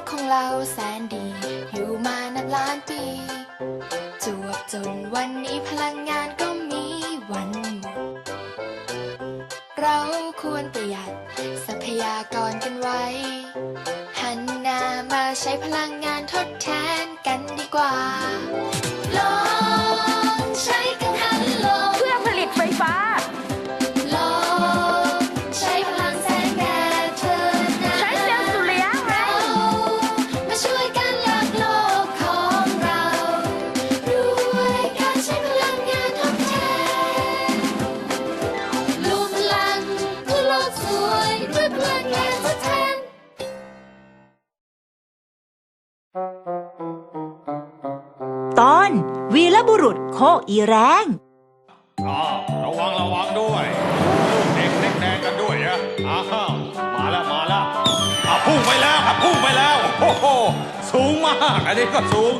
กของเราแสนดี อยู่มานับล้านปี จวบจนวันนี้พลังงานก็มีวันหมด เราควรประหยัดทรัพยากรกันไว้ หันหน้ามาใช้พลังงานทดแทน ตอนวีรบุรุษโคกอีแรงอ้าวระวังระวังด้วยเด็กเล็กแดงกันด้วยนะอ้าวมาแล้วมาแล้วอะพุ่งไปแล้วอะพุ่งไปแล้วโอ้โหสูงมาก อันนี้ก็สูง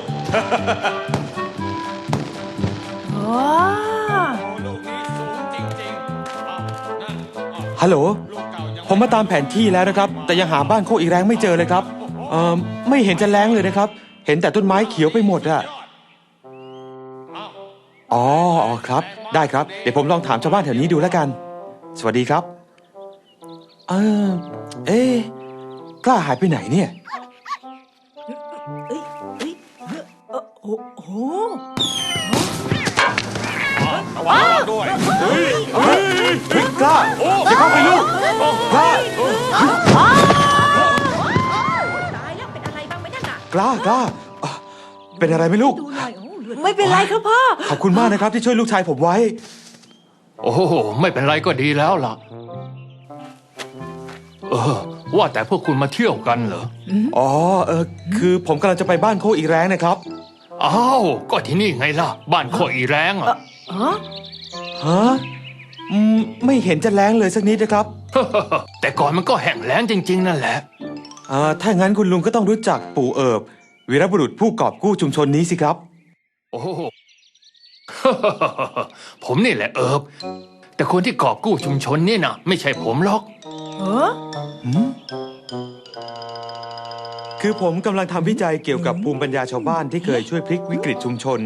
โอ้โอ้ลูกนี้สูงจริงๆอ้าวนั่นอ้าวฮัลโหล ลูกเก่ายัง ผมมาตามแผนที่แล้วนะครับ แต่ยังหาบ้านโคกอีแรงไม่เจอเลยครับเอ่อไม่เห็นจะแรงเลยนะครับ เห็นแต่ต้นไม้เขียวไปหมดอะอ๋ออ๋อครับ ได้ครับ เดี๋ยวผมลองถามชาวบ้านแถวนี้ดูแล้วกัน สวัสดีครับเออเอ๊ะกล้าหายไปไหนเนี่ย เอ้ยเอ้ยเอ้อโอ้โหระวังระวังด้วยเฮ้ยเฮ้ยเฮ้ยกล้าอย่าเข้าไปลูก กล้ากล้าอะเป็นอะไรไหมลูก ดูหน่อยโอ้เลือดไม่เป็นไรครับพ่อ ขอบคุณมากนะครับที่ช่วยลูกชายผมไว้ โอ้โหไม่เป็นไรก็ดีแล้วล่ะ เออ ว่าแต่พวกคุณมาเที่ยวกันเหรอ อ๋อ เออคือผมกำลังจะไปบ้านโคกอีแรงนะครับ อ้าว ก็ที่นี่ไงล่ะ บ้านโคอีแรงอะ อ๋อฮะอืมไม่เห็นจะแรงเลยสักนิดนะครับ แต่ก่อนมันก็แห้งแล้งจริง ๆ นั่นแหละ อ่าถ้างั้นคุณลุงก็ต้องรู้จักปู่เอิบวีรบุรุษผู้กอบกู้ชุมชนนี้สิครับ โอ้โห ผมนี่แหละเอิบ แต่คนที่กอบกู้ชุมชนนี่นะไม่ใช่ผมหรอก เออคือผมกำลังทำวิจัยเกี่ยวกับภูมิปัญญาชาวบ้านที่เคยช่วยพลิกวิกฤตชุมชน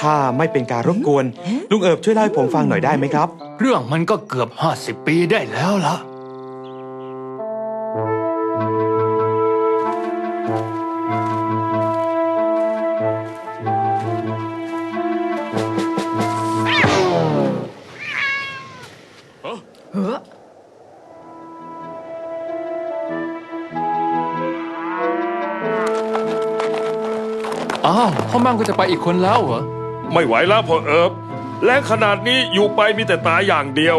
ถ้าไม่เป็นการรบกวน ลุงเอิบช่วยเล่าให้ผมฟังหน่อยได้ไหมครับ เรื่องมันก็เกือบห้าสิบปีได้แล้วล่ะาวพ่อมั่งก็จะไปอีกคนแล้วเหรอ ไม่ไหวแล้วพ่อเอิบแรงขนาดนี้อยู่ไปมีแต่ตายอย่างเดียว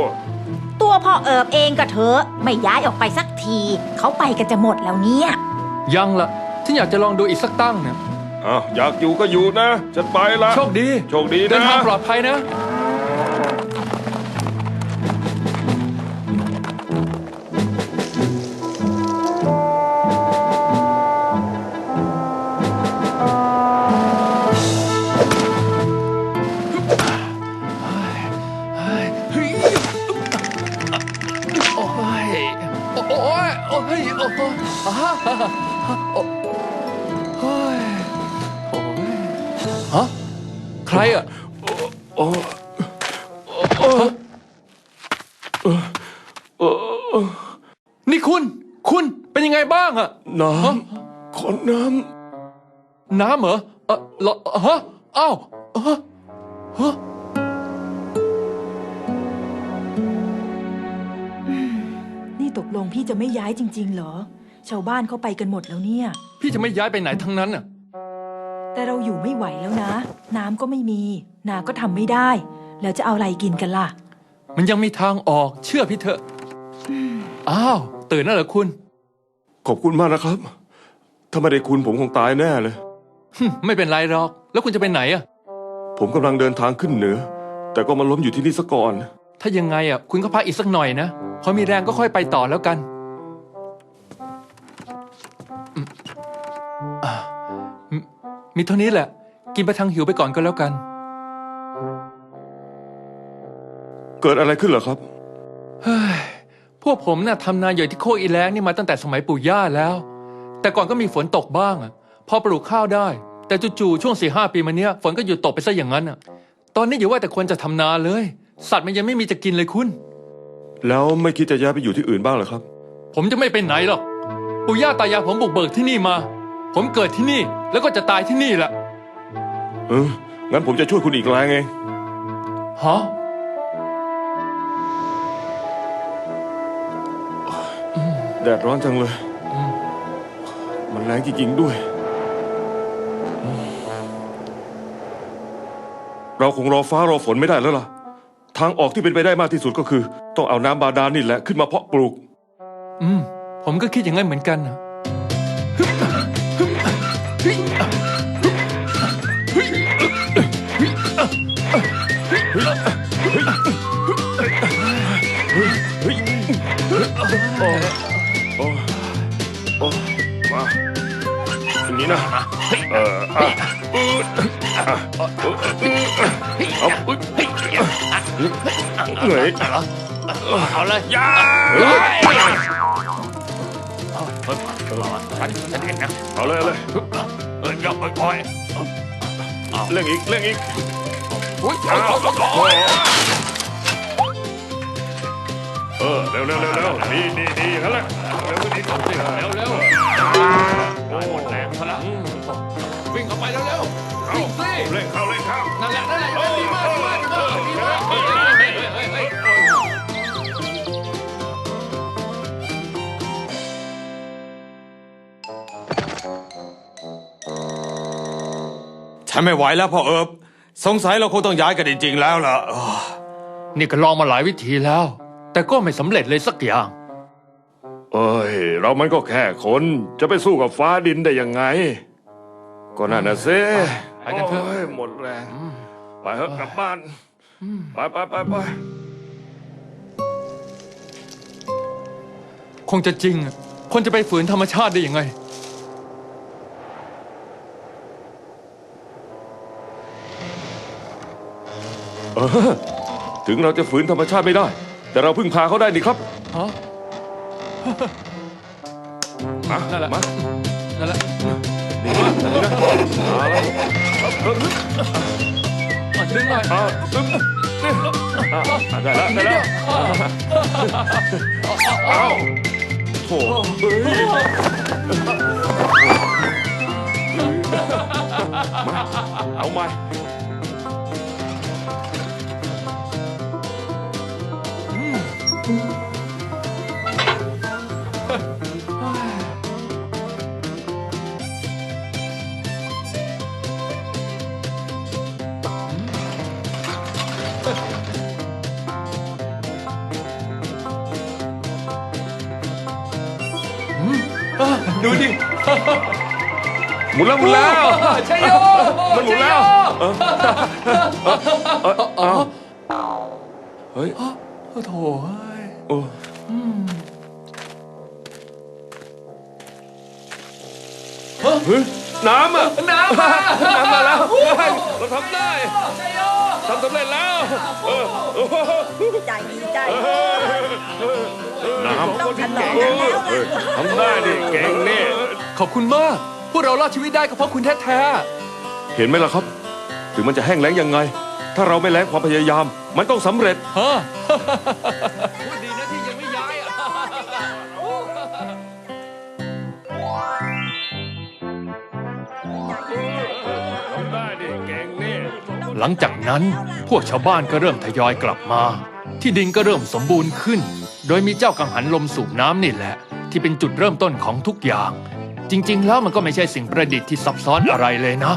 ตัวพ่อเอิบเองก็เถอะ ไม่ย้ายออกไปสักที เขาไปกันจะหมดแล้วเนี่ย ยังละฉันอยากจะลองดูอีกสักตั้งเนี่ยอ้าวอยากอยู่ก็อยู่นะฉันไปละโชคดี โชคดีนะ เดินทางปลอดภัยนะ นี่คุณ คุณเป็นยังไงบ้างอะน้ำขอน้น้ำเหรอเออเหรอฮะอ้าวเออฮะนี่ตกลงพี่จะไม่ย้ายจริง ๆ เหรอ ชาวบ้านเขาไปกันหมดแล้วเนี่ย พี่จะไม่ย้ายไปไหนทั้งนั้นอะแต่เราอยู่ไม่ไหวแล้วนะ น้ำก็ไม่มี นาก็ทำไม่ได้ แล้วจะเอาอะไรกินกันล่ะ มันยังมีทางออกเชื่อพี่เถอะอ้าวตื่นแล้วเหรอคุณำขอบคุณมากนะครับ ถ้าไม่ได้คุณผมคงตายแน่เลยหึไม่เป็นไรหรอก แล้วคุณจะไปไหนอะผมกำลังเดินทางขึ้นเหนือ แต่ก็มาล้มอยู่ที่นี่ซะก่อน ถ้ายังไงอะคุณก็พักอีกสักหน่อยนะพอมีแรงก็ค่อยไปต่อแล้วกันอืมอะมมีเท่านี้แหละ กินไปทางหิวไปก่อนก็แล้วกัน เกิดอะไรขึ้นเหรอครับ เฮ้ยพวกผมน่ะทำนาอยู่ที่โคกอีแล้งนี่มาตั้งแต่สมัยปู่ย่าแล้ว แต่ก่อนก็มีฝนตกบ้างอะพอปลูกข้าวได้ แต่จู่ๆช่วงสี่ห้าปีมาเนี้ยฝนก็หยุดตกไปซะอย่างนั้นอะตอนนี้อย่าว่าแต่คนจะทำนาเลย สัตว์มันยังไม่มีจะกินเลยคุณ แล้วไม่คิดจะย้ายไปอยู่ที่อื่นบ้างเหรอครับ ผมจะไม่ไปไหนหรอก ปู่ย่าตายายผมบุกเบิกที่นี่มา ผมเกิดที่นี่แล้วก็จะตายที่นี่แหละเอองั้นผมจะช่วยคุณอีกแรงเอง ฮะ แดดร้อนจังเลย มันแรงจริงๆด้วย เราคงรอฟ้ารอฝนไม่ได้แล้วล่ะ ทางออกที่เป็นไปได้มากที่สุดก็คือ ต้องเอาน้ำบาดาลนี่แหละขึ้นมาเพาะปลูก อืม ผมก็คิดอย่างนั้นเหมือนกันนะโอ้ นนี้นะเอออะอืดอะเอาอุ๊ยเหนื่อยเอาเลยยาเฮ้ยฉันฉันเห็นนะเอาเลยเอาเลยเออยับปล่อยเร่งอีกเร่งอีกอุ้ยเอาเอาเอาเออเร็วเร็วเร็วเร็วดีดีดีอย่างนั้นแหละเร็วดีก่อนสิเร็วเร็วโอ้ เข้าไปเร็วเร็วเอาเร่งเข้าเร่งเข้านั่นแหละนั่นแหละดีมากดีมากดีมากดีมากเฮ้ยเฮ้ยเฮ้ยเฮ้ยเฮ้ยฉันไม่ไหวแล้วพ่อเอิบสงสัยเราคงต้องย้ายกันจริงๆแล้วล่ะเออนี่ก็ลองมาหลายวิธีแล้ว แต่ก็ไม่สำเร็จเลยสักอย่าง เอ้ย เรามันก็แค่คน จะไปสู้กับฟ้าดินได้ยังไง ก็นั่นน่ะสิไปกันเถอะ โยหมดแรงไปเถอะกลับบ้านไปไปไปไปคงจะจริงอะคนจะไปฝืนธรรมชาติได้ยังไงเออถึงเราจะฝืนธรรมชาติไม่ได้ แต่เราพึ่งพาเขาได้นี่ครับฮะ มานั่นแหละ มานั่นแหละ นี่มาอันนี้นะมาแล้วเอออะดึง มุนแล้วหมุนแล้วใช่โยมันหมุนแล้วเออเออเออเอาเฮ้ยโอ้โถเอ้ยโอ้เฮ้ยน้ำอะน้ำมาน้ำมาแล้วได้เราทำได้ทำสำเร็จแล้วเออโอ้โหใจดีใจน้ำเออทำได้ดิเก่งนี่ขอบคุณมาก พวกเรารอดชีวิตได้ก็เพราะคุณแท้เห็นไหมล่ะครับ ถึงมันจะแห้งแล้งยังไง ถ้าเราไม่แล้งความพยายาม มันต้องสำเร็จ ๆฮะ พูดดีนะที่ยังไม่ย้ายอะทำได้ดิเก่งนี่หลังจากนั้นพวกชาวบ้านก็เริ่มทยอยกลับมา ที่ดินก็เริ่มสมบูรณ์ขึ้น โดยมีเจ้ากังหันลมสูบน้ำนี่แหละ ที่เป็นจุดเริ่มต้นของทุกอย่าง จริง ๆ แล้วมันก็ไม่ใช่สิ่งประดิษฐ์ที่ซับซ้อนอะไรเลยนะ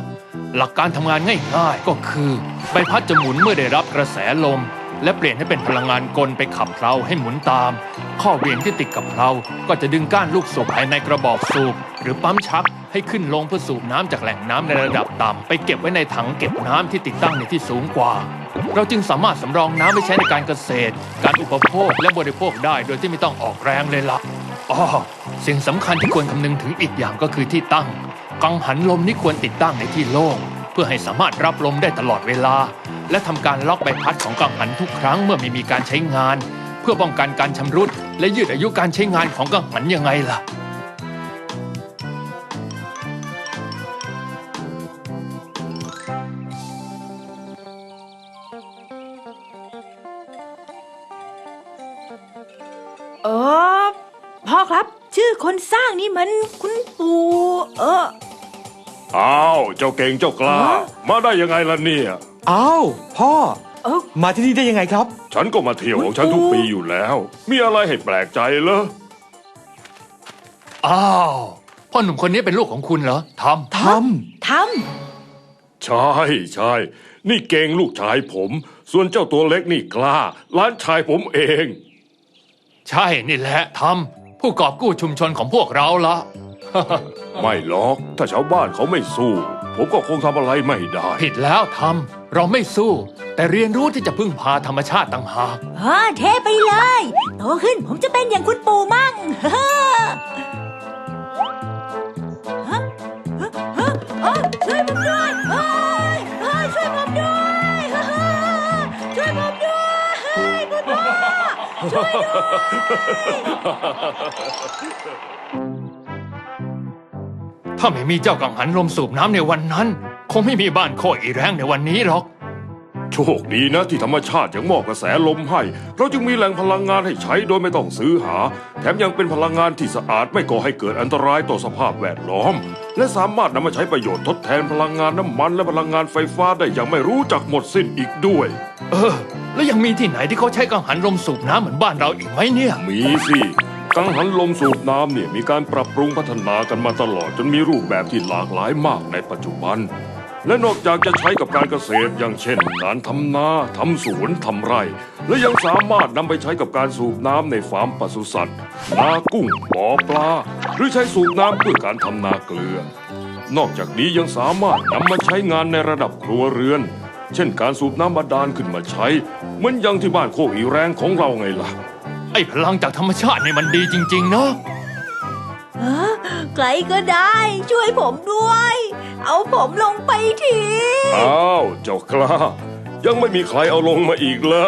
หลักการทำงานง่ายๆ ก็คือ ใบพัดจะหมุนเมื่อได้รับกระแสลม และเปลี่ยนให้เป็นพลังงานกลไปขับเพลาให้หมุนตาม ข้อเวียงที่ติดกับเพลาก็จะดึงก้านลูกสูบภายในกระบอกสูบหรือปั๊มชักให้ขึ้นลงเพื่อสูบน้ำจากแหล่งน้ำในระดับต่ำไปเก็บไว้ในถังเก็บน้ำที่ติดตั้งในที่สูงกว่าเราจึงสามารถสำรองน้ำไว้ใช้ในการเกษตร การอุปโภคและบริโภคได้โดยที่ไม่ต้องออกแรงเลยล่ะอ๋อ สิ่งสำคัญที่ควรคำนึงถึงอีกอย่างก็คือที่ตั้ง กังหันลมนี่ควรติดตั้งในที่โล่งเพื่อให้สามารถรับลมได้ตลอดเวลา และทำการล็อกใบพัดของกังหันทุกครั้งเมื่อไม่มีการใช้งาน เพื่อป้องกันการชำรุด และยืดอายุการใช้งานของกังหันยังไงล่ะ คนสร้างนี่มันคุณปู่เออ อ้าวเจ้าเก่งเจ้ากล้า ฮะ มาได้ยังไงล่ะเนี่ย อ้าวพ่อ เออ มาที่นี่ได้ยังไงครับ ฉันก็มาเที่ยวของฉันทุกปีอยู่แล้ว มีอะไรให้แปลกใจเหรออ้าวพ่อหนุ่มคนนี้เป็นลูกของคุณเหรอทอมททใช่ใช่นี่เก่งลูกชายผม ส่วนเจ้าตัวเล็กนี่กล้าหล้านชายผมเอง ใช่นี่แหละทอม ผู้กอบกู้ชุมชนของพวกเราละ ไม่หรอก ถ้าชาวบ้านเขาไม่สู้ ผมก็คงทำอะไรไม่ได้ ผิดแล้วทอมเราไม่สู้ แต่เรียนรู้ที่จะพึ่งพาธรรมชาติต่างหากอ๋อเท่ไปเลย โตขึ้นผมจะเป็นอย่างคุณปู่มั่งำเออช่วยผมด้วยเฮ้ย ช่วยถ้าไม่มีเจ้ากังหันลมสูบน้ำในวันนั้น คงไม่มีบ้านโคอีแรงในวันนี้หรอก โชคดีนะที่ธรรมชาติยังมอบกระแสลมให้ เราจึงมีแหล่งพลังงานให้ใช้โดยไม่ต้องซื้อหา แถมยังเป็นพลังงานที่สะอาดไม่ก่อให้เกิดอันตรายต่อสภาพแวดล้อม และสามารถนำมาใช้ประโยชน์ทดแทนพลังงานน้ำมันและพลังงานไฟฟ้าได้อย่างไม่รู้จักหมดสิ้นอีกด้วย เออ แล้วยังมีที่ไหนที่เขาใช้กังหันลมสูบน้ำเหมือนบ้านเราอีกไหมเนี่ย มีสิกังหันลมสูบน้ำเนี่ยมีการปรับปรุงพัฒนากันมาตลอดจนมีรูปแบบที่หลากหลายมากในปัจจุบัน และนอกจากจะใช้กับการเกษตรอย่างเช่น การทำนาทำสวนทำไร่ และยังสามารถนำไปใช้กับการสูบน้ำในฟาร์มปศุสัตว์นากุ้งบ่อปลา หรือใช้สูบน้ำเพื่อการทำนาเกลือ นอกจากนี้ยังสามารถนำมาใช้งานในระดับครัวเรือน เช่นการสูบน้ำบาดาลขึ้นมาใช้ เหมือนอย่างที่บ้านโคกอีแรงของเราไงล่ะ ไอ้พลังจากธรรมชาตินี่มันดีจริง ๆ เนาะใครก็ได้ช่วยผมด้วย เอาผมลงไปทีอ้าวเจ้ากล้า ยังไม่มีใครเอาลงมาอีกเหรอ